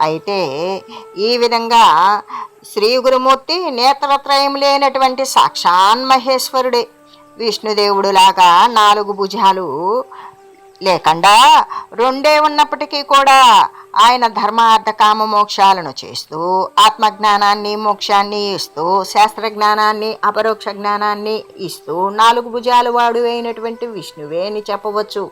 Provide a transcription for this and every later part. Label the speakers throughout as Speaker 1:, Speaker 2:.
Speaker 1: అయితే ఈ విధంగా శ్రీ గురుమూర్తి నేత్రత్రయం లేనటువంటి సాక్షాన్ మహేశ్వరుడే. విష్ణుదేవుడులాగా నాలుగు భుజాలు లేకుండా రెండే ఉన్నప్పటికీ కూడా ఆయన ధర్మ అర్థ కామ మోక్షాలను చేస్తూ ఆత్మజ్ఞానాన్ని మోక్షాన్ని ఇస్తూ శాస్త్ర జ్ఞానాన్ని అపరోక్ష జ్ఞానాన్ని ఇస్తూ నాలుగు భుజాలు వాడు అయినటువంటి విష్ణువే అని చెప్పవచ్చు.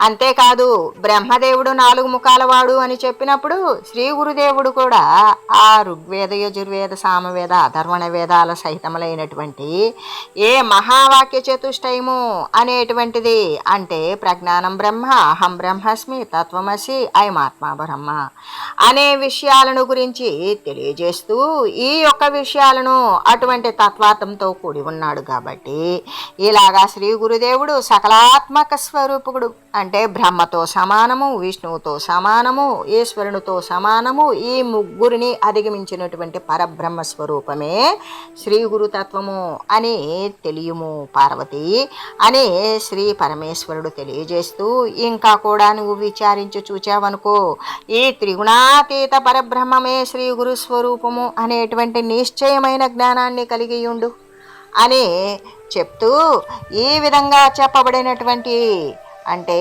Speaker 1: అంతేకాదు బ్రహ్మదేవుడు నాలుగు ముఖాల వాడు అని చెప్పినప్పుడు శ్రీ గురుదేవుడు కూడా ఆ ఋగ్వేద యజుర్వేద సామవేద అధర్వణ వేదాల సహితములైనటువంటి ఏ మహావాక్య చతుష్టయము అనేటువంటిది అంటే ప్రజ్ఞానం బ్రహ్మ అహం బ్రహ్మస్మి తత్వమసి అయమాత్మా బ్రహ్మ అనే విషయాలను గురించి తెలియజేస్తూ ఈ యొక్క విషయాలను అటువంటి తత్వాతంతో కూడి ఉన్నాడు కాబట్టి ఇలాగా శ్రీ గురుదేవుడు సకలాత్మక స్వరూపుడు అంటే బ్రహ్మతో సమానము విష్ణువుతో సమానము ఈశ్వరునితో సమానము ఈ ముగ్గురిని అధిగమించినటువంటి పరబ్రహ్మ స్వరూపమే శ్రీ గురుతత్వము అని తెలియము పార్వతి అని శ్రీ పరమేశ్వరుడు తెలియజేస్తూ ఇంకా కూడా నువ్వు విచారించి చూచావనుకో ఈ త్రిగుణాతీత పరబ్రహ్మమే శ్రీ గురు స్వరూపము అనేటువంటి నిశ్చయమైన జ్ఞానాన్ని కలిగి ఉండు అని చెప్తూ ఈ విధంగా చెప్పబడినటువంటి అంటే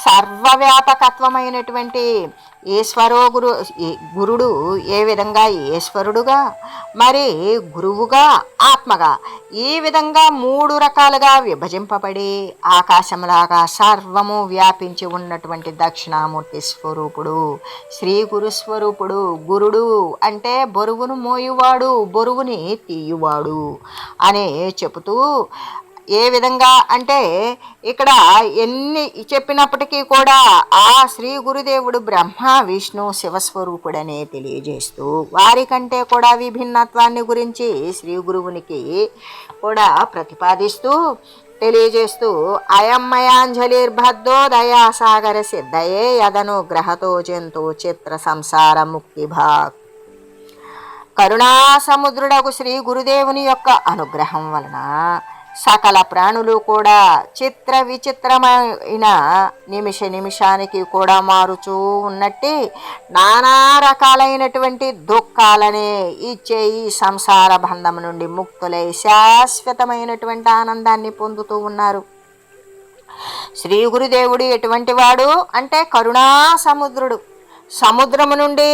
Speaker 1: సర్వవ్యాపకత్వమైనటువంటి ఈశ్వరో గురు ఈ గురుడు ఏ విధంగా ఈశ్వరుడుగా మరి గురువుగా ఆత్మగా ఈ విధంగా మూడు రకాలుగా విభజింపబడి ఆకాశంలాగా సర్వము వ్యాపించి ఉన్నటువంటి దక్షిణామూర్తి స్వరూపుడు శ్రీ గురు స్వరూపుడు గురుడు అంటే బరువును మోయువాడు బరువుని తీయువాడు అని చెబుతూ ఏ విధంగా అంటే ఇక్కడ ఎన్ని చెప్పినప్పటికీ కూడా ఆ శ్రీ గురుదేవుడు బ్రహ్మ విష్ణు శివస్వరూపుడనే తెలియజేస్తూ వారికంటే కూడా విభిన్నత్వాన్ని గురించి శ్రీ గురువునికి కూడా ప్రతిపాదిస్తూ తెలియజేస్తూ అయమ్మయాంజలిర్భద్దో దయాసాగర సిద్ధయే యదను గ్రహతో జంతు చిత్ర సంసార ముక్తి భాగ్. శ్రీ గురుదేవుని యొక్క అనుగ్రహం వలన సకల ప్రాణులు కూడా చిత్ర విచిత్రమైన నిమిష నిమిషానికి కూడా మారుచూ ఉన్నట్టే నానా రకాలైనటువంటి దుఃఖాలనే ఇచ్చే ఈ సంసార బంధం నుండి ముక్తులై శాశ్వతమైనటువంటి ఆనందాన్ని పొందుతూ ఉన్నారు. శ్రీ గురుదేవుడు ఎటువంటి వాడు? అంటే కరుణా సముద్రుడు. సముద్రము నుండి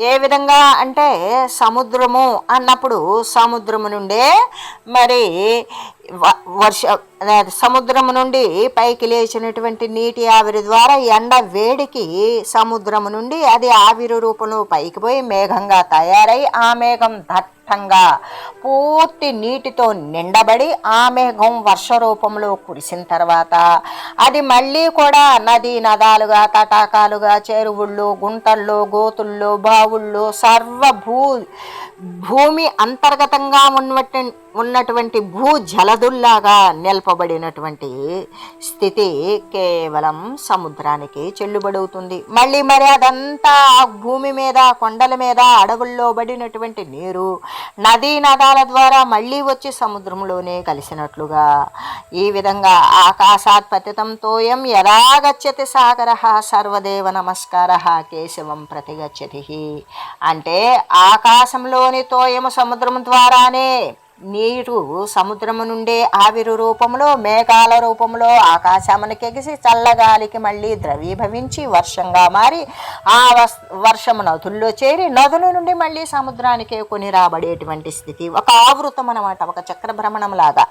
Speaker 1: ఏ విధంగా అంటే సముద్రము అన్నప్పుడు సముద్రము నుండే మరి వర్ష సముద్రము నుండి పైకి లేచినటువంటి నీటి ఆవిరి ద్వారా ఎండ వేడికి సముద్రము నుండి అది ఆవిరి రూపంలో పైకి పోయి మేఘంగా తయారై ఆ మేఘం దట్టంగా పూర్తి నీటితో నిండబడి ఆ మేఘం వర్ష రూపంలో కురిసిన తర్వాత అది మళ్ళీ కూడా నదీ నదాలుగా తటాకాలుగా చెరువుల్లో గుంటల్లో గోతుల్లో బావుల్లో సర్వభూ భూమి అంతర్గతంగా ఉన్నట్టు ఉన్నటువంటి భూ జలదుల్లాగా నిలపబడినటువంటి స్థితి కేవలం సముద్రానికి చెల్లుబడవుతుంది. మళ్ళీ మరి అదంతా భూమి మీద కొండల మీద అడవుల్లో పడినటువంటి నీరు నదీ నదాల ద్వారా మళ్ళీ వచ్చి సముద్రంలోనే కలిసినట్లుగా ఈ విధంగా ఆకాశాత్ పతితంతోయం యథాగచ్చతి యదా గచ్చతి సాగర సర్వదేవ నమస్కార కేశవం ప్రతిగచ్చతి. అంటే ఆకాశంలో ఆకాశంలోని తోయము సముద్రం ద్వారానే. నీరు సముద్రము నుండే ఆవిరి రూపంలో మేఘాల రూపంలో ఆకాశమునికి ఎగిసి చల్లగాలికి మళ్ళీ ద్రవీభవించి వర్షంగా మారి ఆ వస్ వర్షము నదుల్లో చేరి నదుల నుండి మళ్ళీ సముద్రానికి కొని రాబడేటువంటి స్థితి. ఒక ఆవృతం అనమాట ఒక చక్రభ్రమణం లాగా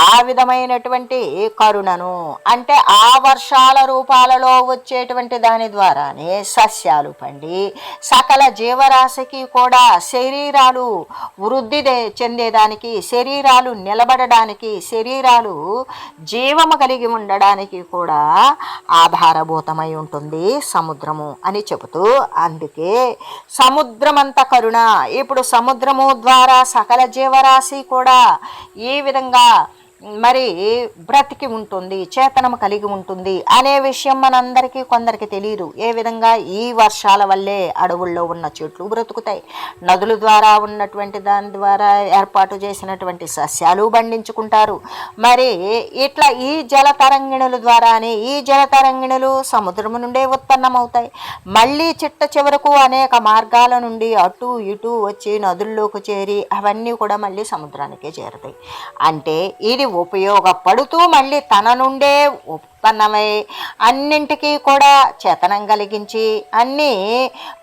Speaker 1: ఆ విధమైనటువంటి కరుణను అంటే ఆ వర్షాల రూపాలలో వచ్చేటువంటి దాని ద్వారానే సస్యాలు పండి సకల జీవరాశికి కూడా శరీరాలు వృద్ధి చెందేదానికి ఉండడానికి శరీరాలు నిలబడడానికి శరీరాలు జీవము కలిగి ఉండడానికి కూడా ఆధారభూతమై ఉంటుంది సముద్రము అని చెబుతూ అందుకే సముద్రమంత కరుణ. ఇప్పుడు సముద్రము ద్వారా సకల జీవరాశి కూడా ఈ విధంగా మరి బ్రతికి ఉంటుంది చేతనము కలిగి ఉంటుంది అనే విషయం మనందరికీ కొందరికి తెలియదు ఏ విధంగా ఈ వర్షాల వల్లే అడవుల్లో ఉన్న చెట్లు బ్రతుకుతాయి? నదుల ద్వారా ఉన్నటువంటి దాని ద్వారా ఏర్పాటు చేసినటువంటి సస్యాలు పండించుకుంటారు. మరి ఇట్లా ఈ జలతరంగిణుల ద్వారానే ఈ జల తరంగిణులు సముద్రం నుండే ఉత్పన్నమవుతాయి. మళ్ళీ చిట్ట చివరకు అనేక మార్గాల నుండి అటు ఇటు వచ్చి నదుల్లోకి చేరి అవన్నీ కూడా మళ్ళీ సముద్రానికే చేరుతాయి. అంటే ఇది ఉపయోగపడుతూ మళ్ళీ తన నుండే ఉత్పన్నమై అన్నింటికీ కూడా చేతనం కలిగించి అన్నీ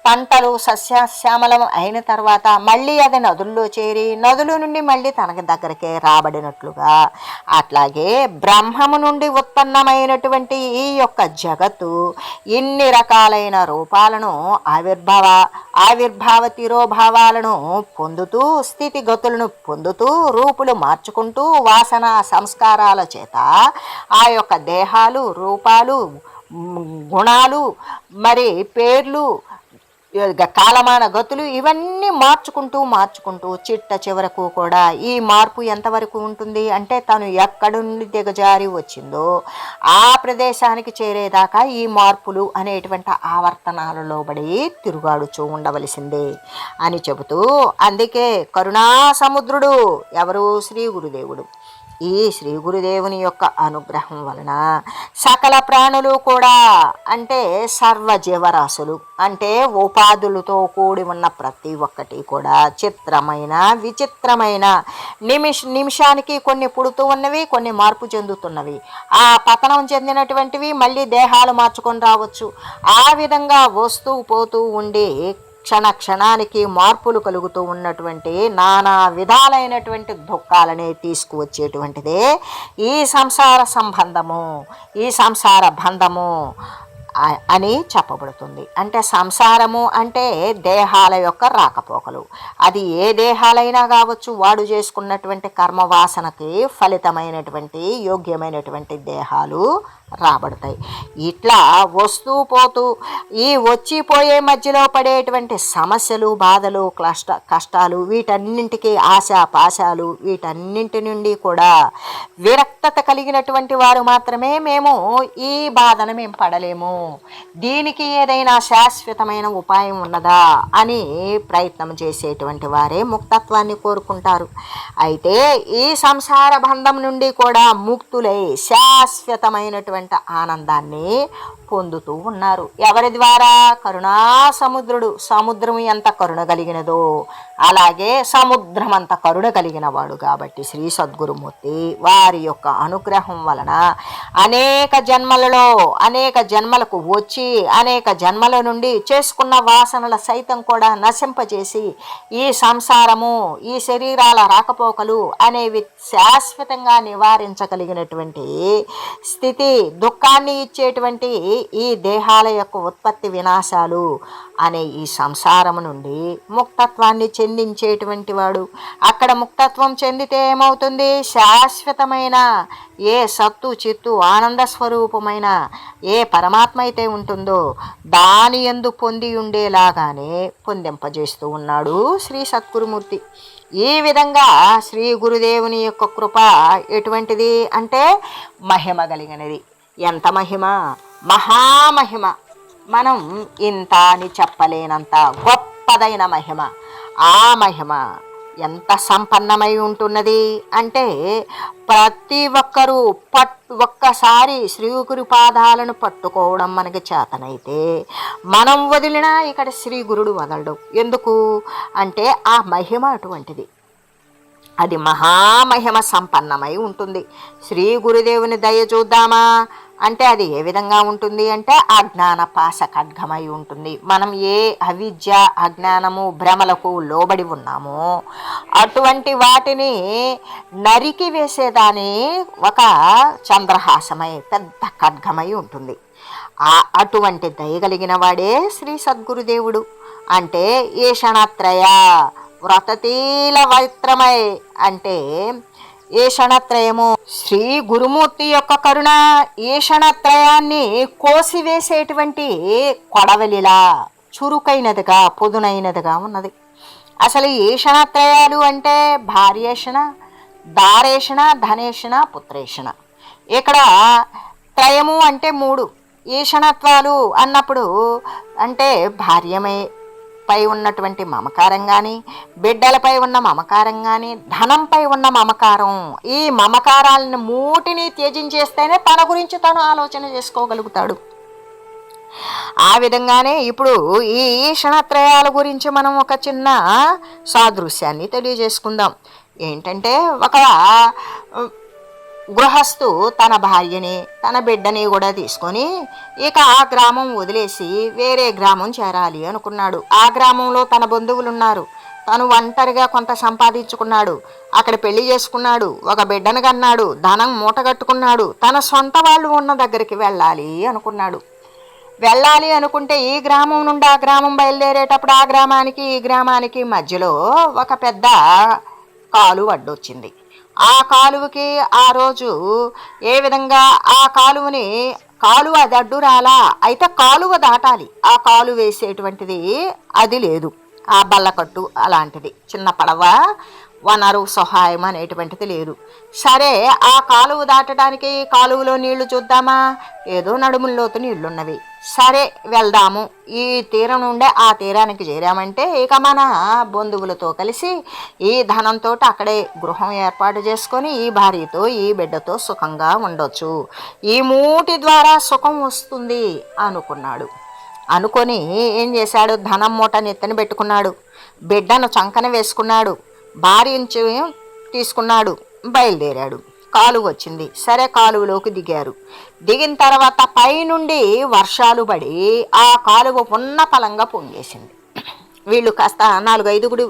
Speaker 1: పంటలు సస్యశ్యామలం అయిన తర్వాత మళ్ళీ అది నదుల్లో చేరి నదుల నుండి మళ్ళీ తనకి దగ్గరికే రాబడినట్లుగా అట్లాగే బ్రహ్మము నుండి ఉత్పన్నమైనటువంటి ఈ యొక్క జగత్తు ఇన్ని రకాలైన రూపాలను ఆవిర్భావ ఆవిర్భావ తిరోభావాలను పొందుతూ స్థితిగతులను పొందుతూ రూపులు మార్చుకుంటూ వాసన సంస్కారాల చేత ఆ యొక్క దేహాలు రూపాలు గుణాలు మరి పేర్లు కాలమాన గతులు ఇవన్నీ మార్చుకుంటూ మార్చుకుంటూ చిట్ట చివరకు కూడా ఈ మార్పు ఎంతవరకు ఉంటుంది అంటే తను ఎక్కడి నుండి దిగజారి వచ్చిందో ఆ ప్రదేశానికి చేరేదాకా ఈ మార్పులు అనేటువంటి ఆవర్తనాలలో లోబడి తిరుగాడుచూ ఉండవలసిందే అని చెబుతూ అందుకే కరుణా సముద్రుడు ఎవరు? శ్రీ గురుదేవుడు. ఈ శ్రీ గురుదేవుని యొక్క అనుగ్రహం వలన సకల ప్రాణులు కూడా అంటే సర్వ జీవరాశులు అంటే ఉపాధులతో కూడి ఉన్న ప్రతి ఒక్కటి కూడా చిత్రమైన విచిత్రమైన నిమిష నిమిషానికి కొన్ని పుడుతూ ఉన్నవి కొన్ని మార్పు చెందుతున్నవి. ఆ పతనం చెందినటువంటివి మళ్ళీ దేహాలు మార్చుకొని రావచ్చు. ఆ విధంగా వస్తూ పోతూ ఉండి క్షణ క్షణానికి మార్పులు కలుగుతూ ఉన్నటువంటి నానా విధాలైనటువంటి దుఃఖాలని తీసుకువచ్చేటువంటిదే ఈ సంసార సంబంధము. ఈ సంసార బంధము. అని చెప్పబడుతుంది. అంటే సంసారము అంటే దేహాల యొక్క రాకపోకలు. అది ఏ దేహాలైనా కావచ్చు వాడు చేసుకున్నటువంటి కర్మవాసనకి ఫలితమైనటువంటి యోగ్యమైనటువంటి దేహాలు రాబడతాయి. ఇట్లా వస్తూ పోతూ ఈ వచ్చిపోయే మధ్యలో పడేటువంటి సమస్యలు బాధలు క్లష్ట కష్టాలు వీటన్నింటికి ఆశ పాశాలు వీటన్నింటి నుండి కూడా విరక్తత కలిగినటువంటి వారు మాత్రమే మేము ఈ బాధను మేము పడలేము. దీనికి ఏదైనా శాశ్వతమైన ఉపాయం ఉన్నదా అని ప్రయత్నం చేసేటువంటి వారే ముక్తత్వాన్ని కోరుకుంటారు. అయితే ఈ సంసార బంధం నుండి కూడా ముక్తులై శాశ్వతమైనటువంటి ఆనందాన్ని పొందుతూ ఉన్నారు. ఎవరి ద్వారా? కరుణా సముద్రుడు. సముద్రం ఎంత కరుణ కలిగినదో అలాగే సముద్రం అంత కరుణ కలిగిన వాడు కాబట్టి శ్రీ సద్గురుమూర్తి వారి యొక్క అనుగ్రహం వలన అనేక జన్మలలో అనేక జన్మలకు వచ్చి అనేక జన్మల నుండి చేసుకున్న వాసనల సైతం కూడా నశింపజేసి ఈ సంసారము ఈ శరీరాల రాకపోకలు అనేవి శాశ్వతంగా నివారించగలిగినటువంటి స్థితి దుఃఖాన్ని ఇచ్చేటువంటి ఈ దేహాల యొక్క ఉత్పత్తి వినాశాలు అనే ఈ సంసారం నుండి ముక్తత్వాన్ని చెందించేటువంటి వాడు. అక్కడ ముక్తత్వం చెందితే ఏమవుతుంది? శాశ్వతమైన ఏ సత్తు చిత్తు ఆనంద స్వరూపమైన ఏ పరమాత్మ అయితే ఉంటుందో దాని ఎందు పొంది ఉండేలాగానే పొందింపజేస్తూ ఉన్నాడు శ్రీ సత్గురుమూర్తి ఈ విధంగా శ్రీ గురుదేవుని యొక్క కృప ఎటువంటిది? అంటే మహిమ కలిగినది. ఎంత మహిమ? మహామహిమ. మనం ఇంత అని చెప్పలేనంత గొప్పదైన మహిమ. ఆ మహిమ ఎంత సంపన్నమై ఉంటున్నది అంటే ప్రతి ఒక్కరూ పట్ ఒక్కసారి శ్రీగురు పాదాలను పట్టుకోవడం మనకి చేతనైతే మనం వదిలినా ఇక్కడ శ్రీ గురుడు వదలడు. ఎందుకు? అంటే ఆ మహిమ అటువంటిది. అది మహామహిమ సంపన్నమై ఉంటుంది. శ్రీ గురుదేవుని దయ చూద్దామా? అంటే అది ఏ విధంగా ఉంటుంది అంటే అజ్ఞాన పాశ ఖడ్గమై ఉంటుంది. మనం ఏ అవిద్య అజ్ఞానము భ్రమలకు లోబడి ఉన్నామో అటువంటి వాటిని నరికి వేసేదాని ఒక చంద్రహాసమై పెద్ద ఖడ్గమై ఉంటుంది. ఆ అటువంటి దయగలిగిన వాడే శ్రీ సద్గురుదేవుడు. అంటే ఈషణత్రయ వ్రతతీల వైత్రమై అంటే ఈషణత్రయము శ్రీ గురుమూర్తి యొక్క కరుణ ఈషణత్రయాన్ని కోసివేసేటువంటి కొడవలిలా చురుకైనదిగా పొదునైనదిగా ఉన్నది. అసలు ఈషణత్రయాలు అంటే భార్యేషణ దారేషణ ధనేషణ పుత్రేషణ ఇక్కడ త్రయము అంటే మూడు. ఈషణత్వాలు అన్నప్పుడు అంటే భార్యమై పై ఉన్నటువంటి మమకారం కానీ బిడ్డలపై ఉన్న మమకారం కానీ ధనంపై ఉన్న మమకారం ఈ మమకారాలను మూటిని త్యజించేస్తేనే తన గురించి తను ఆలోచన చేసుకోగలుగుతాడు. ఆ విధంగానే ఇప్పుడు ఈ ఈషణత్రయాల గురించి మనం ఒక చిన్న సాదృశ్యాన్ని తెలియజేసుకుందాం. ఏంటంటే ఒక గృహస్థు తన భార్యని తన బిడ్డని కూడా తీసుకొని ఇక ఆ గ్రామం వదిలేసి వేరే గ్రామం చేరాలి అనుకున్నాడు. ఆ గ్రామంలో తన బంధువులు ఉన్నారు తను ఒంటరిగా కొంత సంపాదించుకున్నాడు. అక్కడ పెళ్ళి చేసుకున్నాడు. ఒక బిడ్డను కన్నాడు. ధనం మూటగట్టుకున్నాడు తన సొంత వాళ్ళు ఉన్న దగ్గరికి వెళ్ళాలి అనుకున్నాడు. వెళ్ళాలి అనుకుంటే ఈ గ్రామం నుండి ఆ గ్రామం బయలుదేరేటప్పుడు ఆ గ్రామానికి ఈ గ్రామానికి మధ్యలో ఒక పెద్ద కాలు అడ్డొచ్చింది ఆ కాలువకి ఆ రోజు ఏ విధంగా ఆ కాలువని కాలువ అది అడ్డు రాలా అయితే కాలువ దాటాలి. ఆ కాలు వేసేటువంటిది అది లేదు. ఆ బల్లకట్టు అలాంటిది. చిన్న పడవ వనరు సహాయం అనేటువంటిది లేదు. సరే ఆ కాలువ దాటడానికి కాలువలో నీళ్ళు చూద్దామా? ఏదో నడుముల్లోతు నీళ్ళున్నవి. సరే వెళ్దాము. ఈ తీరం నుండే ఆ తీరానికి చేరామంటే ఇక మన బంధువులతో కలిసి ఈ ధనంతో అక్కడే గృహం ఏర్పాటు చేసుకొని ఈ భార్యతో ఈ బిడ్డతో సుఖంగా ఉండొచ్చు. ఈ మూటి ద్వారా సుఖం వస్తుంది అనుకున్నాడు. అనుకొని ఏం చేశాడు? ధనం మూట నెత్తని పెట్టుకున్నాడు. బిడ్డను చంకన వేసుకున్నాడు. భార్యను తీసుకున్నాడు. బయలుదేరాడు. కాలువ వచ్చింది. సరే కాలువలోకి దిగారు. దిగిన తర్వాత పైనుండి వర్షాలు పడి ఆ కాలువ ఉన్న పలంగా పొంగేసింది. వీళ్ళు కాస్త నాలుగు ఐదుగుడు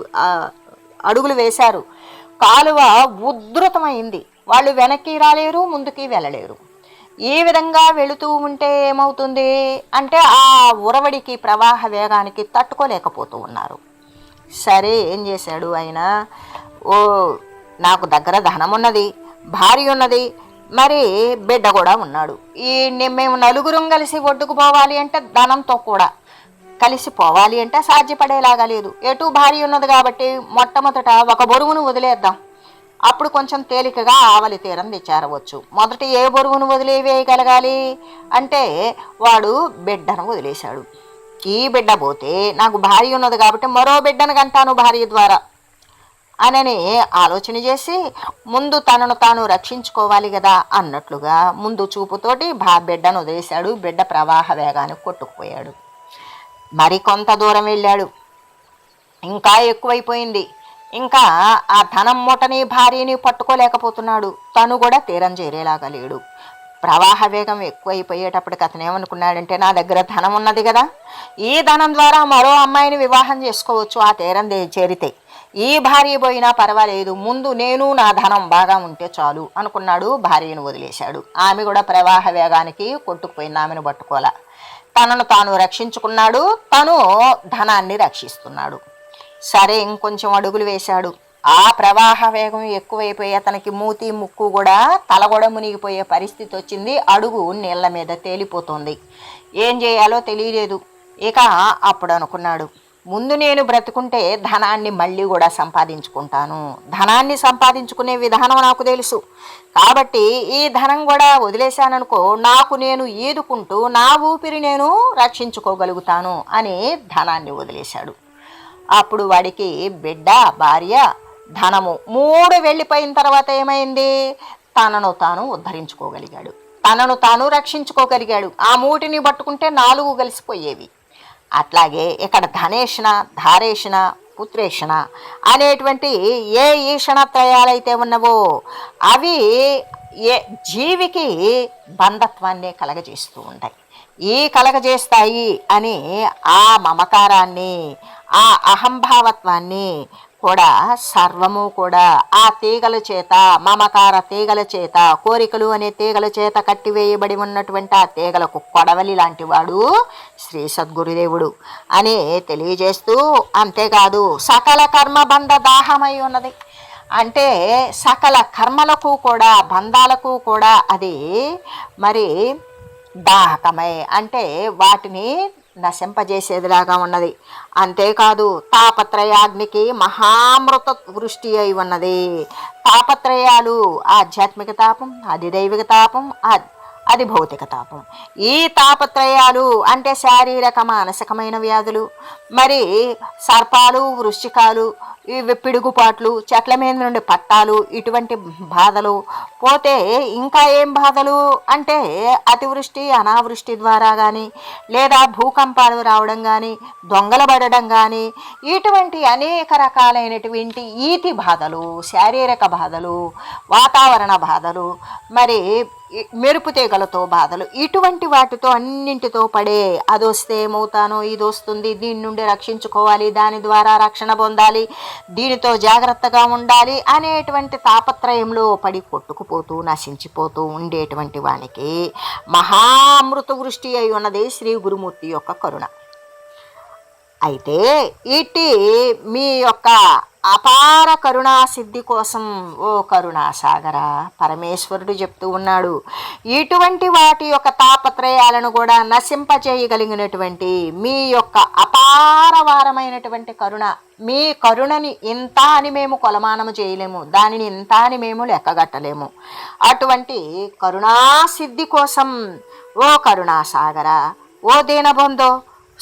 Speaker 1: అడుగులు వేశారు. కాలువ ఉధృతమైంది. వాళ్ళు వెనక్కి రాలేరు ముందుకి వెళ్ళలేరు. ఈ విధంగా వెళుతూ ఉంటే ఏమవుతుంది అంటే ఆ ఉరవడికి ప్రవాహ వేగానికి తట్టుకోలేకపోతూ ఉన్నారు. సరే ఏం చేశాడు ఆయన? ఓ నాకు దగ్గర ధనం ఉన్నది భార్య ఉన్నది మరి బిడ్డ కూడా ఉన్నాడు. ఈ మేము నలుగురం కలిసి ఒడ్డుకు పోవాలి అంటే ధనంతో కూడా. కలిసి పోవాలి అంటే సాధ్యపడేలాగా లేదు. ఎటు భార్య ఉన్నది కాబట్టి మొట్టమొదట ఒక బరువును వదిలేద్దాం. అప్పుడు కొంచెం తేలికగా ఆవలి తీరం తెచ్చారవచ్చు మొదట ఏ బరువును వదిలేవేయగలగాలి అంటే వాడు బిడ్డను వదిలేశాడు. ఈ బిడ్డ పోతే నాకు భార్య ఉన్నది కాబట్టి మరో బిడ్డను కంటాను భార్య ద్వారా. అనని ఆలోచన చేసి ముందు తనను తాను రక్షించుకోవాలి కదా అన్నట్లుగా ముందు చూపుతోటి బా బిడ్డను వదిలేశాడు. బిడ్డ ప్రవాహ వేగానికి కొట్టుకుపోయాడు. మరి కొంత దూరం వెళ్ళాడు. ఇంకా ఎక్కువైపోయింది. ఇంకా ఆ ధనం మూటని భార్యని పట్టుకోలేకపోతున్నాడు. తను కూడా తీరం చేరేలాగా లేడు. ప్రవాహ వేగం ఎక్కువైపోయేటప్పటికి అతను ఏమనుకున్నాడంటే నా దగ్గర ధనం ఉన్నది కదా ఈ ధనం ద్వారా మరో అమ్మాయిని వివాహం చేసుకోవచ్చు. ఆ తీరం చేరితే ఈ భార్య పోయినా పర్వాలేదు ముందు నేను నా ధనం బాగా ఉంటే చాలు అనుకున్నాడు భార్యను వదిలేశాడు. ఆమె కూడా ప్రవాహ వేగానికి కొట్టుకుపోయిన ఆమెను పట్టుకోలే తనను తాను రక్షించుకున్నాడు తను ధనాన్ని రక్షిస్తున్నాడు. సరే ఇంకొంచెం అడుగులు వేశాడు. ఆ ప్రవాహ వేగం ఎక్కువైపోయి అతనికి మూతి ముక్కు కూడా తల కూడా మునిగిపోయే పరిస్థితి వచ్చింది. అడుగు నీళ్ళ మీద తేలిపోతుంది. ఏం చేయాలో తెలియలేదు. ఇక అప్పుడు అనుకున్నాడు. ముందు నేను బ్రతుకుంటే ధనాన్ని మళ్ళీ కూడా సంపాదించుకుంటాను. ధనాన్ని సంపాదించుకునే విధానం నాకు తెలుసు. కాబట్టి ఈ ధనం కూడా వదిలేశాననుకో నాకు నేను ఈదుకుంటూ నా ఊపిరి నేను రక్షించుకోగలుగుతాను అని ధనాన్ని వదిలేశాడు. అప్పుడు వాడికి బిడ్డ భార్య ధనము మూడు వెళ్ళిపోయిన తర్వాత ఏమైంది? తనను తాను ఉద్ధరించుకోగలిగాడు. తనను తాను రక్షించుకోగలిగాడు. ఆ మూటిని పట్టుకుంటే నాలుగు కలిసిపోయేవి. అట్లాగే ఇక్కడ ధనేషణ ధారేషణ పుత్రేషణ అనేటువంటి ఏ ఈషణత్రయాలైతే ఉన్నవో అవి ఏ జీవికి బంధత్వాన్ని కలగజేస్తూ ఉంటాయి. ఈ కలగజేస్తాయి అని ఆ మమకారాన్ని ఆ అహంభావత్వాన్ని కూడా సర్వము కూడా ఆ తీగల చేత మమకార తీగల చేత కోరికలు అనే తీగల చేత కట్టివేయబడి ఉన్నటువంటి ఆ తీగలకు కొడవలి లాంటి వాడు శ్రీ సద్గురుదేవుడు అని తెలియజేస్తూ అంతేకాదు సకల కర్మబంధ దాహమై ఉన్నది. అంటే సకల కర్మలకు కూడా బంధాలకు కూడా అది మరి దాహకమై. అంటే వాటిని నశింపజేసేదిలాగా ఉన్నది. అంతేకాదు తాపత్రయాగ్నికి మహామృత వృష్టి అయి ఉన్నది. తాపత్రయాలు ఆధ్యాత్మిక తాపం అధిదైవిక తాపం అది భౌతిక తాపం. ఈ తాపత్రయాలు అంటే శారీరక మానసికమైన వ్యాధులు. మరి సర్పాలు వృశ్చికాలు ఇవి పిడుగుపాట్లు చెట్ల మీద నుండి పట్టాలు ఇటువంటి బాధలు. పోతే ఇంకా ఏం బాధలు? అంటే అతివృష్టి అనావృష్టి ద్వారా కానీ లేదా భూకంపాలు రావడం కానీ దొంగల పడడం కానీ ఇటువంటి అనేక రకాలైనటువంటి ఈతి బాధలు శారీరక బాధలు వాతావరణ బాధలు. మరి మెరుపు తీగలతో బాధలు. ఇటువంటి వాటితో అన్నింటితో పడే అది వస్తే ఏమవుతానో ఇది వస్తుంది దీని నుండి రక్షించుకోవాలి దాని ద్వారా రక్షణ పొందాలి దీనితో జాగ్రత్తగా ఉండాలి అనేటువంటి తాపత్రయంలో పడి కొట్టుకుపోతూ నశించిపోతూ ఉండేటువంటి వానికి మహామృత వృష్టి అయి ఉన్నది శ్రీ గురుమూర్తి యొక్క కరుణ. అయితే ఇట్టి మీ యొక్క అపార కరుణా సిద్ధి కోసం ఓ కరుణాసాగరా పరమేశ్వరుడు చెప్తూ ఉన్నాడు. ఇటువంటి వాటి యొక్క తాపత్రయాలను కూడా నశింపచేయగలిగినటువంటి మీ యొక్క అపారవారమైనటువంటి కరుణ మీ కరుణని ఇంత అని మేము కొలమానము చేయలేము. దానిని ఇంత అని మేము లెక్కగట్టలేము. అటువంటి కరుణాసిద్ధి కోసం ఓ కరుణాసాగరా ఓ దీనబంధో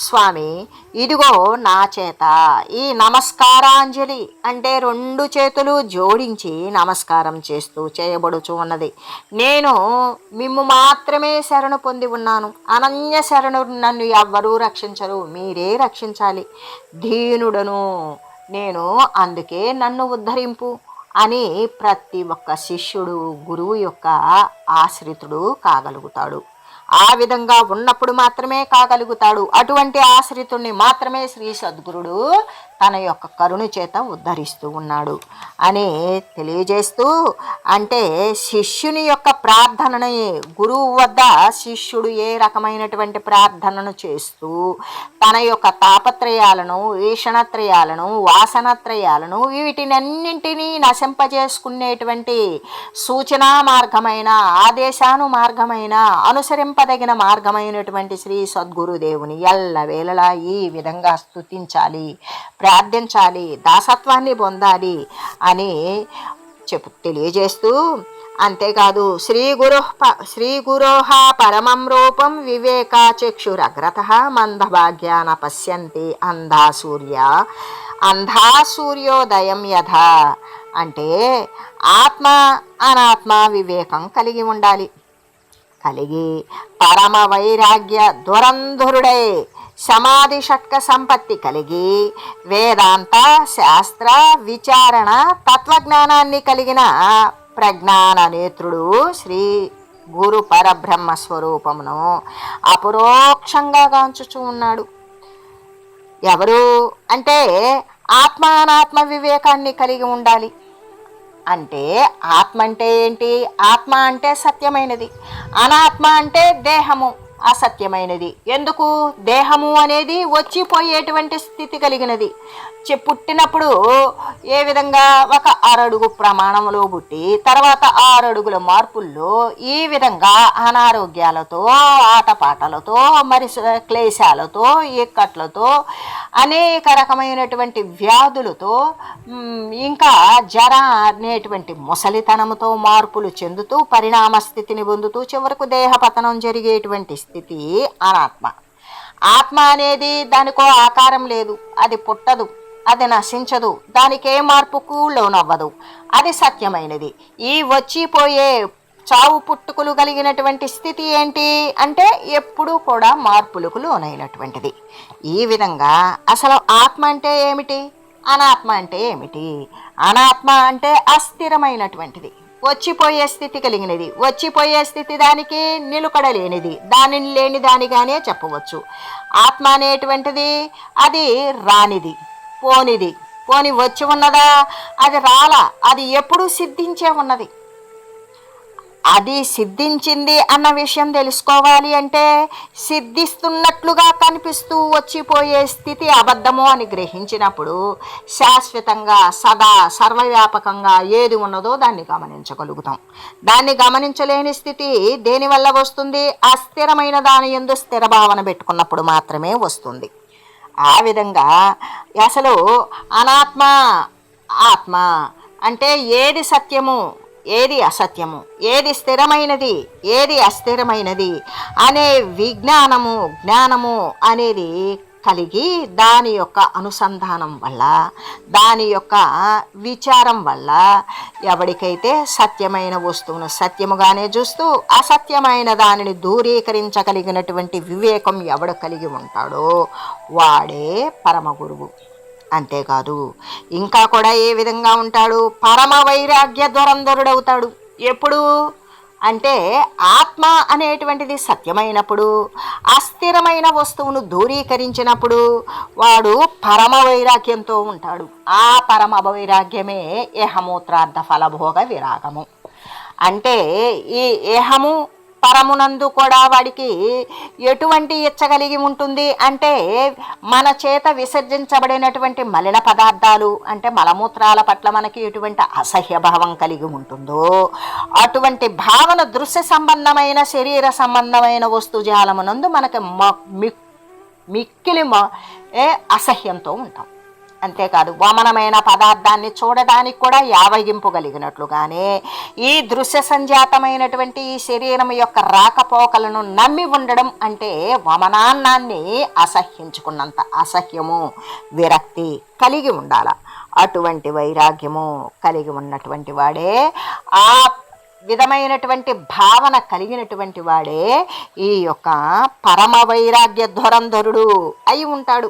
Speaker 1: స్వామి ఇదిగో నా చేత ఈ నమస్కారాంజలి అంటే రెండు చేతులు జోడించి నమస్కారం చేస్తూ చేయబడుచు ఉన్నది. నేను మిమ్ము మాత్రమే శరణు పొంది ఉన్నాను. అనన్య శరణు నన్ను ఎవ్వరూ రక్షించరు. మీరే రక్షించాలి. దీనుడను నేను అందుకే నన్ను ఉద్ధరింపు అని ప్రతి ఒక్క శిష్యుడు గురువు యొక్క ఆశ్రితుడు కాగలుగుతాడు. ఆ విధంగా ఉన్నప్పుడు మాత్రమే కాగలుగుతాడు. అటువంటి ఆశ్రితుణ్ణి మాత్రమే శ్రీ సద్గురుడు తన యొక్క కరుణ చేత ఉద్ధరిస్తూ ఉన్నాడు. అని తెలియజేస్తూ అంటే శిష్యుని యొక్క ప్రార్థనని గురువు వద్ద శిష్యుడు ఏ రకమైనటువంటి ప్రార్థనను చేస్తూ తన యొక్క తాపత్రయాలను ఈషణత్రయాలను వాసనత్రయాలను వీటినన్నింటినీ నశింపజేసుకునేటువంటి సూచనా మార్గమైన ఆదేశాను మార్గమైన అనుసరింపదగిన మార్గమైనటువంటి శ్రీ సద్గురుదేవుని ఎల్లవేళలా ఈ విధంగా స్తుతించాలి ప్రార్థించాలి దాసత్వాన్ని పొందాలి అని చెప్పు తెలియజేస్తూ అంతేకాదు శ్రీ గురు శ్రీ గురోహ పరమం రూపం వివేకాచక్షురగ్రత మందభాగ్యాన పశ్యంతి అంధా సూర్య. అంధా సూర్యోదయం యథ. అంటే ఆత్మ అనాత్మ వివేకం కలిగి ఉండాలి. కలిగి పరమ వైరాగ్య దురంధురుడై సమాధి షట్క సంపత్తి కలిగి వేదాంత శాస్త్ర విచారణ తత్వజ్ఞానాన్ని కలిగిన ప్రజ్ఞాన నేత్రుడు శ్రీ గురు పరబ్రహ్మ స్వరూపమును అపరోక్షంగా గాంచుచూ ఉన్నాడు. ఎవరు అంటే ఆత్మ అనాత్మ వివేకాన్ని కలిగి ఉండాలి. అంటే ఆత్మ అంటే ఏంటి? ఆత్మ అంటే సత్యమైనది. అనాత్మ అంటే దేహము. అసత్యమైనది. ఎందుకు? దేహము అనేది వచ్చిపోయేటువంటి స్థితి కలిగినది. చె పుట్టినప్పుడు ఏ విధంగా ఒక అరడుగు ప్రమాణంలో పుట్టి తర్వాత ఆరడుగుల మార్పుల్లో ఈ విధంగా అనారోగ్యాలతో ఆటపాటలతో మరి స- క్లేశాలతో ఇక్కట్లతో అనేక రకమైనటువంటి వ్యాధులతో ఇంకా జర అనేటువంటి ముసలితనంతో మార్పులు చెందుతూ పరిణామ స్థితిని పొందుతూ చివరకు దేహపతనం జరిగేటువంటి స్థితి అనాత్మ ఆత్మ అనేది దానికో ఆకారం లేదు. అది పుట్టదు. అది నశించదు. దానికే మార్పుకు లోనవ్వదు. అది సత్యమైనది. ఈ వచ్చిపోయే చావు పుట్టుకులు కలిగినటువంటి స్థితి ఏంటి అంటే ఎప్పుడూ కూడా మార్పులకు లోనైనటువంటిది. ఈ విధంగా అసలు ఆత్మ అంటే ఏమిటి? అనాత్మ అంటే ఏమిటి? అనాత్మ అంటే అస్థిరమైనటువంటిది. వచ్చిపోయే స్థితి కలిగినది. వచ్చిపోయే స్థితి దానికి నిలుకడ లేనిది దానిని లేని దానిగానే చెప్పవచ్చు. ఆత్మ అనేటువంటిది అది రానిది పోనిది. పోని వచ్చి ఉన్నదా? అది రాలా. అది ఎప్పుడూ సిద్ధించే ఉన్నది. అది సిద్ధించింది అన్న విషయం తెలుసుకోవాలి అంటే సిద్ధిస్తున్నట్లుగా కనిపిస్తూ వచ్చిపోయే స్థితి అబద్ధము అని గ్రహించినప్పుడు శాశ్వతంగా సదా సర్వవ్యాపకంగా ఏది ఉన్నదో దాన్ని గమనించగలుగుతాం. దాన్ని గమనించలేని స్థితి దేనివల్ల వస్తుంది? అస్థిరమైన దాని ఎందు స్థిర భావన పెట్టుకున్నప్పుడు మాత్రమే వస్తుంది. ఆ విధంగా అసలు అనాత్మ ఆత్మ అంటే ఏది సత్యము? ఏది అసత్యము? ఏది స్థిరమైనది? ఏది అస్థిరమైనది? అనే విజ్ఞానము జ్ఞానము అనేది కలిగి దాని యొక్క అనుసంధానం వల్ల దాని యొక్క విచారం వల్ల ఎవరికైతే సత్యమైన వస్తువును సత్యముగానే చూస్తూ అసత్యమైన దానిని దూరీకరించగలిగినటువంటి వివేకం ఎవడు కలిగి ఉంటాడో వాడే పరమగురువు. అంతేకాదు. ఇంకా కూడా ఏ విధంగా ఉంటాడు? పరమ వైరాగ్య ధురంధరుడవుతాడు ఎప్పుడు? అంటే ఆత్మ అనేటువంటిది సత్యమైనప్పుడు అస్థిరమైన వస్తువును దూరీకరించినప్పుడు వాడు పరమ వైరాగ్యంతో ఉంటాడు. ఆ పరమ వైరాగ్యమే ఏహమూత్రార్థ ఫలభోగ విరాగము. అంటే ఈ ఏహము పరమునందు కూడా వాడికి ఎటువంటి ఇచ్చగలిగి ఉంటుంది అంటే మన చేత విసర్జించబడినటువంటి మలిన పదార్థాలు అంటే మలమూత్రాల పట్ల మనకి ఎటువంటి అసహ్య భావం కలిగి ఉంటుందో అటువంటి భావన దృశ్య సంబంధమైన శరీర సంబంధమైన వస్తుజాలమునందు మనకి మ- మిక్కిలి మ- అసహ్యంతో ఉంటాం. అంతేకాదు వమనమైన పదార్థాన్ని చూడడానికి కూడా యావగింపగలిగినట్లుగానే ఈ దృశ్య సంజాతమైనటువంటి ఈ శరీరం యొక్క రాకపోకలను నమ్మి ఉండడం అంటే వమనాన్నాన్ని అసహ్యించుకున్నంత అసహ్యము విరక్తి కలిగి ఉండాల. అటువంటి వైరాగ్యము కలిగి ఉన్నటువంటి వాడే ఆ విధమైనటువంటి భావన కలిగినటువంటి వాడే ఈ యొక్క పరమ వైరాగ్య ధ్వరంధరుడు అయి ఉంటాడు.